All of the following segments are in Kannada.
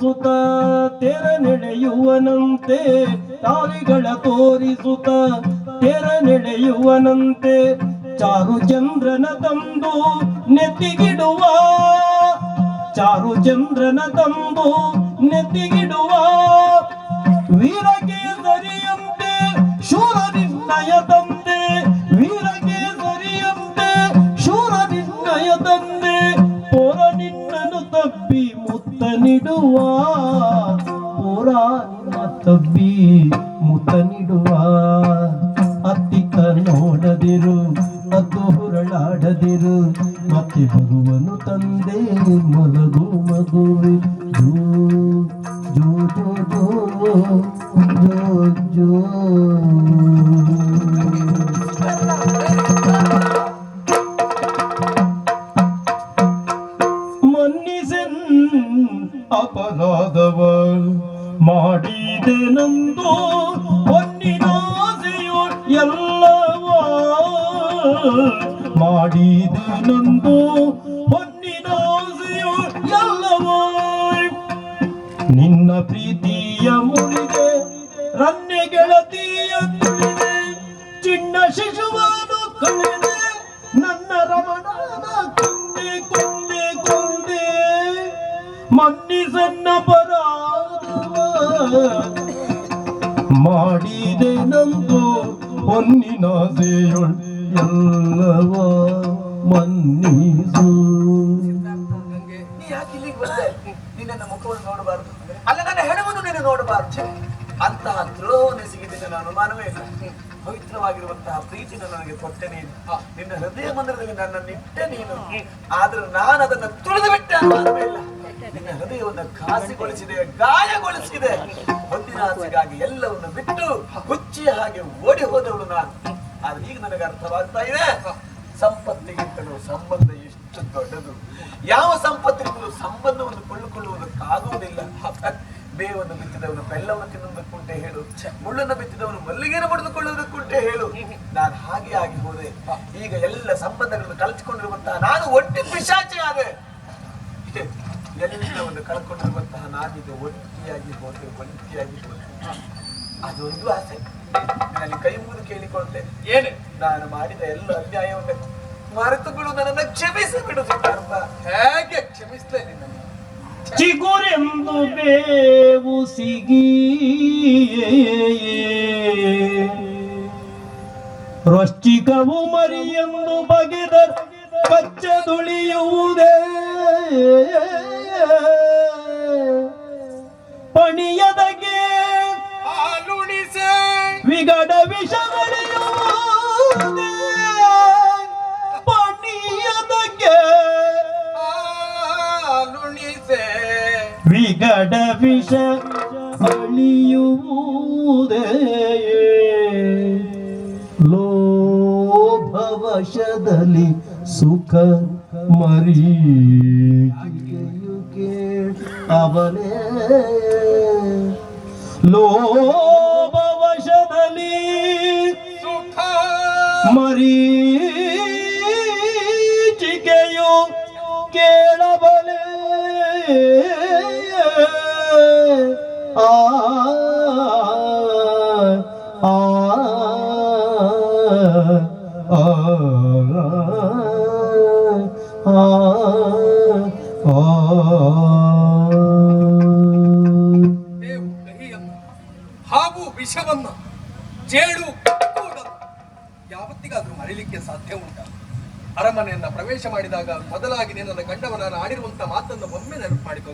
ಸುತ ತೆರ ನಡೆಯುವನಂತೆ ತಾರಿಗಳ ತೋರಿಸುತ್ತ ತೆರ ನಡೆಯುವನಂತೆ ಚಾರು ಚಂದ್ರನ ತಂದು ನೆತ್ತಿಗಿಡುವ, ಚಾರು ಚಂದ್ರನ ತಂದು ನೆತ್ತಿಗಿಡುವ, ವೀರಗೆ ನೀಡುವ ಪೊರ ತಬ್ಬಿ ಮುತ ನೀಡುವ ಅತ್ತಿತ್ತ ನೋಡದಿರು ಅದು ಹೊರಳಾಡದಿರು ಮತ್ತೆ ಬರುವನು ತಂದೆ, ಮಲಗು ಮಗುವೆ. ಜೋ ಜೋ ಜೋ ಜೋ ಜೋ ಜೋ. ಅಪರಾಧವ ಮಾಡಿದೆನಂದು ಹೊನ್ನಿನಾಸೆಯೋ ಎಲ್ಲವ. ಮಾಡಿದೆನಂದು ಹೊನ್ನಿನಾಸೆಯೋ ಎಲ್ಲವ. ನಿನ್ನ ಪ್ರೀತಿಯ ಮುಳಿಗೆ ರನ್ನೆ ಗೆಳತಿಯ ತುಳಿದೆ ಚಿನ್ನ ಶಿಶುವನು ಕಳೆದೆ. ನನ್ನ ರಮಣನ ಕೊಂದೆ ಕೊಂದೆ ಕೊಂದೆ ಮನ್ನಿಸನ್ನ ಪರಾಧವ ಮಾಡಿದೆ ನಂದು ಹೊನ್ನಿನಾಸೆಯೊಳ್ ಎಲ್ಲವ ಮನ್ನಿಸು. ನಿನ್ನ ಮುಖವನ್ನು ನೋಡಬಾರದು. ಅಲ್ಲ, ನನ್ನ ಹೆಣವನ್ನು ನೀನು ನೋಡಬಾರದು. ಅಂತಹ ದ್ರೋಹವನ್ನು ಸಿಗಿದ್ದ ನನ್ನ ಅನುಮಾನವೇ ಇಲ್ಲ ಪವಿತ್ರವಾಗಿರುವಂತಹ ಪ್ರೀತಿನ ನನಗೆ ಕೊಟ್ಟೆ ನೀನು. ನಿನ್ನ ಹೃದಯ ಮಂದಿರದಲ್ಲಿ ನನ್ನ ನಿಟ್ಟೆ ನೀನು. ಆದ್ರೂ ನಾನು ಅದನ್ನು ತುಳಿದು ಬಿಟ್ಟೆ ಅನುಮಾನವೇ ಇಲ್ಲ. ಹೃದಯವನ್ನು ಖಾಸಿಗೊಳಿಸಿದೆ, ಗಾಯಗೊಳಿಸಿದೆ. ಒಂದಿನ ಆಸೆಗಾಗಿ ಎಲ್ಲವನ್ನು ಬಿಟ್ಟು ಹುಚ್ಚಿ ಹಾಗೆ ಓಡಿ ಹೋದವಳು ನಾನು. ಆದ್ರೆ ಈಗ ನನಗೆ ಅರ್ಥವಾಗ್ತಾ ಇದೆ, ಸಂಪತ್ತಿಗಿಂತಲೂ ಸಂಬಂಧ ಎಷ್ಟು ದೊಡ್ಡದು. ಯಾವ ಸಂಪತ್ತಿಗಿಂತಲೂ ಸಂಬಂಧವನ್ನು ಕೊಳ್ಳಿಕೊಳ್ಳುವುದಕ್ಕಾಗುವುದಿಲ್ಲ ಬೇವನ್ನು ಬಿತ್ತಿದವನು ಬೆಲ್ಲವನ್ನು ತಿನ್ನುವುದಕ್ಕುಂಟೆ ಹೇಳು. ಮುಳ್ಳನ್ನು ಬಿತ್ತಿದವನು ಮಲ್ಲಿಗೆಯನ್ನು ಪಡೆದುಕೊಳ್ಳುವುದಕ್ಕುಂಟೆ ಹೇಳು. ನಾನು ಹಾಗೆ ಆಗಿ ಹೋದೆ. ಈಗ ಎಲ್ಲ ಸಂಬಂಧಗಳನ್ನು ಕಳೆದುಕೊಂಡಿರುವಂತಹ ನಾನು ಒಟ್ಟಿ ಪಿಶಾಚಿ ಆದೆ ಕಳ್ಕೊಂಡಿರುವಂತಹ ನಾನೀಗ ಒಂಟಿಯಾಗಿ ಹೋದೆ ಒಂಟಿಯಾಗಿ ಹೋದೆ ಅದೊಂದು ಆಸೆ. ನಾನು ಕೈ ಮುಗಿದು ಕೇಳಿಕೊಂಡೆ ಏನೇ? ನಾನು ಮಾಡಿದ ಎಲ್ಲ ಅನ್ಯಾಯವನ್ನು ಮರೆತು ಬಿಡು ನನ್ನನ್ನು ಕ್ಷಮಿಸಿ ಬಿಡು ಸಿದ್ಧಾರ್ಥ. ಹೇಗೆ ಕ್ಷಮಿಸ್ಲೇ ನಿನ್ನನ್ನು? ಚಿಗುರೆಂದು ಬೇವು ಸಿಗಿ ರೊಷ್ಟಿಕವು ಮರಿಯೆಂದು ಬಗೆದ ಕಚ್ಚದುಳಿಯುವುದೇ ಪಣಿಯದಗೆ ಹಾಲುಣಿಸೆ. ವಿಗಡ ವಿಷಗಳಿಯುವುದೇ ಪಣಿಯದಗೆ ಹಾಲುಣಿಸೆ. ವಿಗಡ ವಿಷ ಅಳಿಯುವುದೇ. ಲೋಭವಶದಲ್ಲಿ ಸುಖ ಮರಿ ಅವನೇ ಲೋಭವಶದಲ್ಲಿ ಸುಖ ಮರೀಚಿಕೆಯು ಕೇಳಬಲೆ ಆ ಆ ಆ ವಿಷವನ್ನ ಜೇಡು ಯಾವತ್ತಿಗಾದ್ರೂ ಮರೀಲಿಕ್ಕೆ ಸಾಧ್ಯ ಉಂಟ? ಅರಮನೆಯನ್ನ ಪ್ರವೇಶ ಮಾಡಿದಾಗ ಮೊದಲಾಗಿ ನಿನ್ನ ಗಂಡವನ ಆಡಿರುವಂತ ಮಾತನ್ನು ಒಮ್ಮೆ ನೆನಪು ಮಾಡಿಕೋ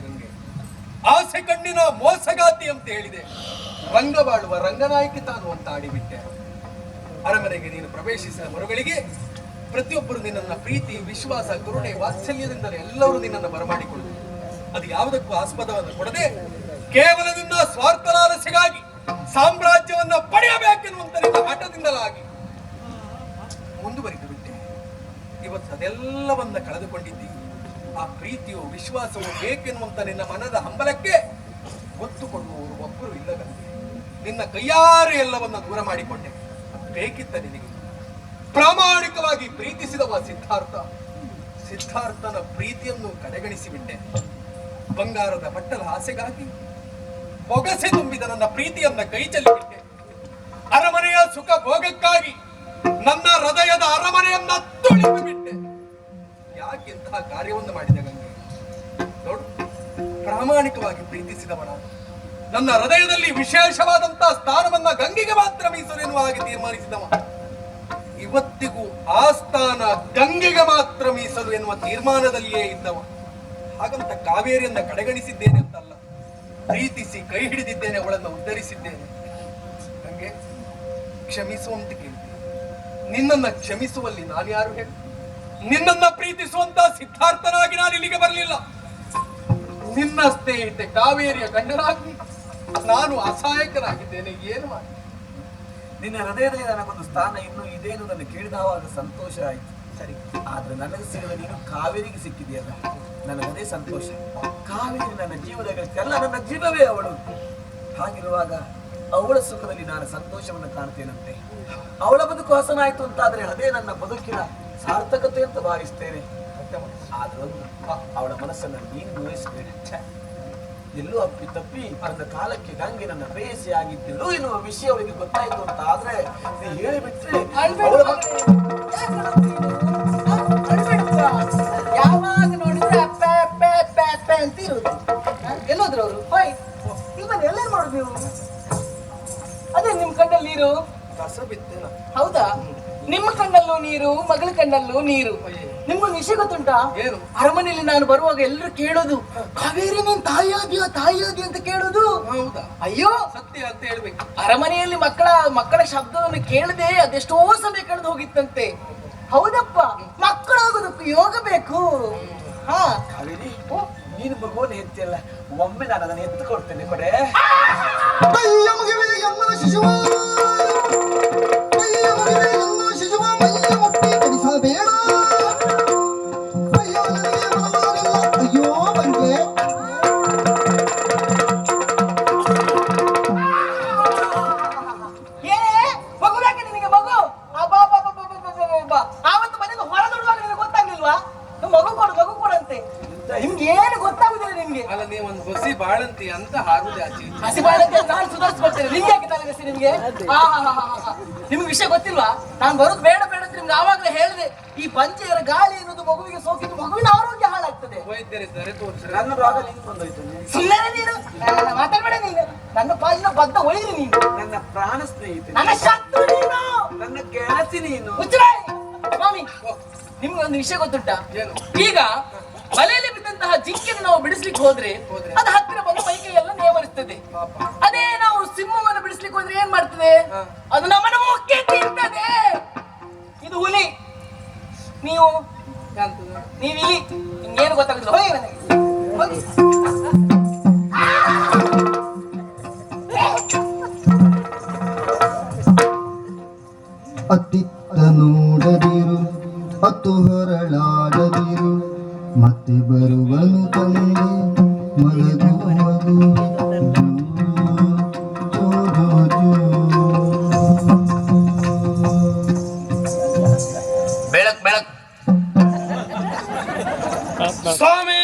ಆಸೆ ಕಣ್ಣಿನ ಮೋಸಗಾತಿ ಅಂತ ಹೇಳಿದೆ. ರಂಗವಾಳುವ ರಂಗನಾಯಕಿ ತಾನು ಅಂತ ಆಡಿಬಿಟ್ಟೆ. ಅರಮನೆಗೆ ನೀನು ಪ್ರವೇಶಿಸಿದ ಮರುಗಳಿಗೆ ಪ್ರತಿಯೊಬ್ಬರು ನಿನ್ನನ್ನ ಪ್ರೀತಿ, ವಿಶ್ವಾಸ, ಕರುಣೆ, ವಾತ್ಸಲ್ಯದಿಂದಲೇ ಎಲ್ಲರೂ ನಿನ್ನನ್ನು ಬರಮಾಡಿಕೊಳ್ಳುವುದು ಅದು ಯಾವುದಕ್ಕೂ ಆಸ್ಪದವನ್ನು ಕೊಡದೆ ಕೇವಲ ನಿನ್ನ ಸ್ವಾರ್ಥಲಾಲಸೆಗಾಗಿ ಸಾಮ್ರಾಜ್ಯವನ್ನ ಪಡೆಯಬೇಕೆನ್ನುವಂತ ಹಠದಿಂದಲಾಗಿ ಮುಂದುವರಿದು ಬಿಟ್ಟೆ. ಇವತ್ತು ಅದೆಲ್ಲವನ್ನ ಕಳೆದುಕೊಂಡಿದ್ದೀವಿ. ಆ ಪ್ರೀತಿಯು ವಿಶ್ವಾಸವು ಬೇಕೆನ್ನುವಂತ ನಿನ್ನ ಮನದ ಹಂಬಲಕ್ಕೆ ಒತ್ತು ಕೊಡುವವರು ಒಬ್ಬರು ಇಲ್ಲದಂತೆ ನಿನ್ನ ಕೈಯಾರೆ ಎಲ್ಲವನ್ನ ದೂರ ಮಾಡಿಕೊಂಡೆ. ಬೇಕಿತ್ತ ನಿನಗೆ? ಪ್ರಾಮಾಣಿಕವಾಗಿ ಪ್ರೀತಿಸಿದವ ಸಿದ್ಧಾರ್ಥ. ಸಿದ್ಧಾರ್ಥನ ಪ್ರೀತಿಯನ್ನು ಕಡೆಗಣಿಸಿಬಿಟ್ಟೆ. ಬಂಗಾರದ ಬಟ್ಟಲ ಆಸೆಗಾಗಿ ಬೊಗಸೆ ತುಂಬಿದ ನನ್ನ ಪ್ರೀತಿಯನ್ನ ಕೈ ಚೆಲ್ಲಿಬಿಟ್ಟೆ. ಅರಮನೆಯ ಸುಖ ಭೋಗಕ್ಕಾಗಿ ನನ್ನ ಹೃದಯದ ಅರಮನೆಯನ್ನ ತುಳಿದು ಬಿಟ್ಟೆ ಯಾಕೆಂತಹ ಕಾರ್ಯವನ್ನು ಮಾಡಿದೆ ಗಂಗೆ? ನೋಡು, ಪ್ರಾಮಾಣಿಕವಾಗಿ ಪ್ರೀತಿಸಿದವನ. ನನ್ನ ಹೃದಯದಲ್ಲಿ ವಿಶೇಷವಾದಂತಹ ಸ್ಥಾನವನ್ನ ಗಂಗೆಗೆ ಮಾತ್ರ ಮೀಸಲು ಹಾಗೆ ತೀರ್ಮಾನಿಸಿದವ. ಇವತ್ತಿಗೂ ಆ ಸ್ಥಾನ ಗಂಗೆಗೆ ಮಾತ್ರ ಮೀಸಲು ಎನ್ನುವ ತೀರ್ಮಾನದಲ್ಲಿಯೇ ಇದ್ದವ. ಹಾಗಂತ ಕಾವೇರಿಯನ್ನ ಕಡೆಗಣಿಸಿದ್ದೇನೆ ಪ್ರೀತಿಸಿ ಕೈ ಹಿಡಿದಿದ್ದೇನೆ, ಅವಳನ್ನು ಉದ್ಧರಿಸಿದ್ದೇನೆ. ನನಗೆ ಕ್ಷಮಿಸುವಂತ ಕೇಳಿದೆ. ನಿನ್ನನ್ನ ಕ್ಷಮಿಸುವಲ್ಲಿ ನಾನು ಯಾರು ಹೇಳಿ? ನಿನ್ನನ್ನ ಪ್ರೀತಿಸುವಂತ ಸಿದ್ಧಾರ್ಥನಾಗಿ ನಾನು ಇಲ್ಲಿಗೆ ಬರಲಿಲ್ಲ. ನಿನ್ನ ಸ್ನೇಹಿತೆ ಕಾವೇರಿಯ ಗಂಡನಾಗಿ ನಾನು ಅಸಹಾಯಕನಾಗಿದ್ದೇನೆ, ಏನು ಮಾಡಿ? ನಿನ್ನ ಹೃದಯದಲ್ಲಿ ನನಗೊಂದು ಸ್ಥಾನ ಇನ್ನೂ ಇದೇನು ನನ್ನ ಕೇಳಿದವಾಗ ಸಂತೋಷ ಆಯ್ತು. ಸರಿ. ಆದ್ರೆ ನನಗೆ ಸಿಗದ ನೀನು ಕಾವೇರಿಗೆ ಸಿಕ್ಕಿದೆಯಲ್ಲ ನನಗದೇ ಸಂತೋಷ. ಕಾವೇರಿ ನನ್ನ ಜೀವದ ಎಲ್ಲ ನನ್ನ ಜೀವವೇ ಅವಳು. ಹಾಗಿರುವಾಗ ಅವಳ ಸುಖದಲ್ಲಿ ನಾನು ಸಂತೋಷವನ್ನು ಕಾಣ್ತೇನಂತೆ. ಅವಳ ಬದುಕು ಹಸನಾಯ್ತು ಅಂತಾದ್ರೆ ಅದೇ ನನ್ನ ಬದುಕಿನ ಸಾರ್ಥಕತೆ ಅಂತ ಭಾವಿಸ್ತೇನೆ. ಆದ್ರೂ ಅವಳ ಮನಸ್ಸನ್ನು ನೀನು ನೋಯಿಸಬೇಡ. ಎಲ್ಲೂ ಅಪ್ಪಿ ತಪ್ಪಿ ನನ್ನ ಕಾಲಕ್ಕೆ ಗಂಗೆ ನನ್ನ ಪ್ರೇಯಸಿ ಆಗಿದ್ದಳು ಎನ್ನುವ ವಿಷಯ ಅವಳಿಗೆ ಗೊತ್ತಾಯ್ತು ಅಂತ ಆದ್ರೆ ನೀ ಹೇಳಿಬಿಟ್ರೆ ಯಾವಾಗ ನೋಡಿದ್ರೆ ಅಪ್ಪ ಅಪ್ಪ ಅಪ್ಪ ಅಪ್ಪ ಅಂತ ಇರುದು ಎಲ್ಲೋದ್ರು ಅವರು ಹೋಯ್ ಬಂದು ಎಲ್ಲೇನ್ ಮಾಡುದು ನೀವು? ಅದೇ ನಿಮ್ ಕಣ್ಣಲ್ಲಿ ನೀರು? ಹೌದಾ? ನಿಮ್ಮ ಕಣ್ಣಲ್ಲೂ ನೀರು ಮಗಳ ಕಣ್ಣಲ್ಲೂ ನೀರು. ನಿಮ್ಗೊಂದು ವಿಷಯ ಗೊತ್ತುಂಟಾ? ಏನು? ಅರಮನೆಯಲ್ಲಿ ನಾನು ಬರುವಾಗ ಎಲ್ಲರೂ ಕೇಳೋದು ಕಾವೇರಿ ನೀನ್ ತಾಯಿಯಾದ್ಯಾ ತಾಯಿಯಾದ್ಯ ಅಂತ ಕೇಳೋದು. ಹೌದಾ? ಅಯ್ಯೋ! ಸತ್ಯ ಅಂತ ಹೇಳ್ಬೇಕು. ಅರಮನೆಯಲ್ಲಿ ಮಕ್ಕಳ ಮಕ್ಕಳ ಶಬ್ದವನ್ನು ಕೇಳದೆ ಅದೆಷ್ಟೋ ಸಮಯ ಕಳೆದು ಹೋಗಿತ್ತಂತೆ. ಹೌದಪ್ಪ. ಮಕ್ಕಳಾಗೋದಕ್ಕೂ ಯೋಗ ಬೇಕು. ಹಾ. ಕಾವೇರಿ ನೀನು ಮಗುವನ್ನು ಎತ್ತಿಲ್ಲ ಒಮ್ಮೆ ನಾನು ಅದನ್ನು ಎತ್ತುಕೊಡ್ತೇನೆ ಕೊಡೆ. ನಿಮ್ಗೆ ವಿಷಯ ಗೊತ್ತಿಲ್ವಾ? ನಾನು ಬರೋದು ಬೇಡ ಬೇಡ ಅಂತ ನಿಮ್ಗೆ ಆವಾಗಲೇ ಹೇಳಿದೆ. ಈ ಪಂಚೆಯರ ಗಾಳಿ ಅನ್ನೋದು ಮಗುವಿಗೆ ಸೋಕಿದ್ದು ಮಗುವಿನ ಆರೋಗ್ಯ ಹಾಳಾಗ್ತದೆ. ಸುಮ್ಮನೆ ನೀನು. ಮಾತಾಡ್ಬೇಡ ನೀನು. ನನ್ನ ಪಾಲಿನ ಬದ್ಧ ಒಯ್ದು ನೀನು. ನನ್ನ ಪ್ರಾಣ ಸ್ನೇಹಿತೆ ನನ್ನ ಶತ್ರು ನೀನು. ನನ್ನ ಗೆಳತಿ ನೀನು. ಮುಚ್ಚಬಾಯಿ. ಸ್ವಾಮಿ ನಿಮ್ಗೆ ಒಂದು ವಿಷಯ ಗೊತ್ತುಂಟ? ಏನು? ಈಗ ಮಲೆಯಲ್ಲಿ ಬಿದ್ದಂತಹ ಜಿಂಕೆಯನ್ನು ನಾವು ಬಿಡಿಸ್ಲಿಕ್ಕೆ ಹೋದ್ರೆ? ಅದು ಹತ್ತಿರ ಪಾಪ. ಅದೇ ನಾವು ಸಿಂಹವನ್ನು ಬಿಡಿಸ್ಲಿಕ್ಕೆ ಹೋದ್ರೆ ಏನ್ ಮಾಡ್ತದೆ? ಅದು ನಮ್ಮನ ಮುಖ್ಯ ತಿಂತದೆ. ಇದು ಹುಲಿ. ನೀವು? ನೀವು ಇಲ್ಲಿ ನಿಮ್ಗೇನು ಗೊತ್ತಾಗುದಿಲ್ಲ. ಹೋಗಿ ನನಗೆ. ಹೋಗಿ. ಅತ್ತಿತ್ತ ನೋಡದಿರು ಅತ್ತು ಹೊರಳಾಡದಿರು. ಮತ್ತೆ ಬರುವನು ತಂದೆ ಮಲಗುವನು. ಬೆಳಕ್ ಬೆಳಕ್ ಸ್ವಾಮಿ